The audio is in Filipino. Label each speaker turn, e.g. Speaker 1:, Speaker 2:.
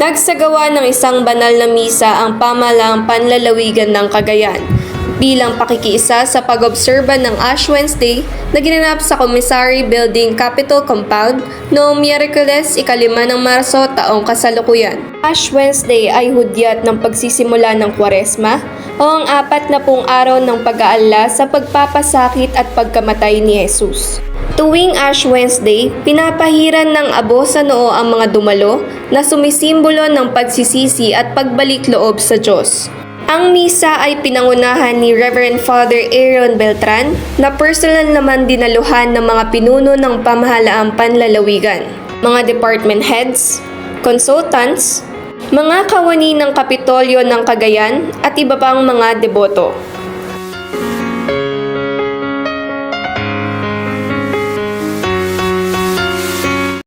Speaker 1: Nagsagawa ng isang banal na misa ang pamalaang panlalawigan ng Cagayan bilang pakikiisa sa pag-obserba ng Ash Wednesday na ginanap sa Commissary Building Capitol Compound noong Miyerkules ikalima ng Marso taong kasalukuyan. Ash Wednesday ay hudyat ng pagsisimula ng Kwaresma o ang apat na pung araw ng pag-aala sa pagpapasakit at pagkamatay ni Jesus. Tuwing Ash Wednesday, pinapahiran ng abo sa noo ang mga dumalo na sumisimbolo ng pagsisisi at pagbalik loob sa Diyos. Ang misa ay pinangunahan ni Reverend Father Aaron Beltran na personal naman dinaluhan ng mga pinuno ng pamahalaang panlalawigan, mga department heads, consultants, mga kawani ng Kapitolyo ng Cagayan at iba pang mga deboto.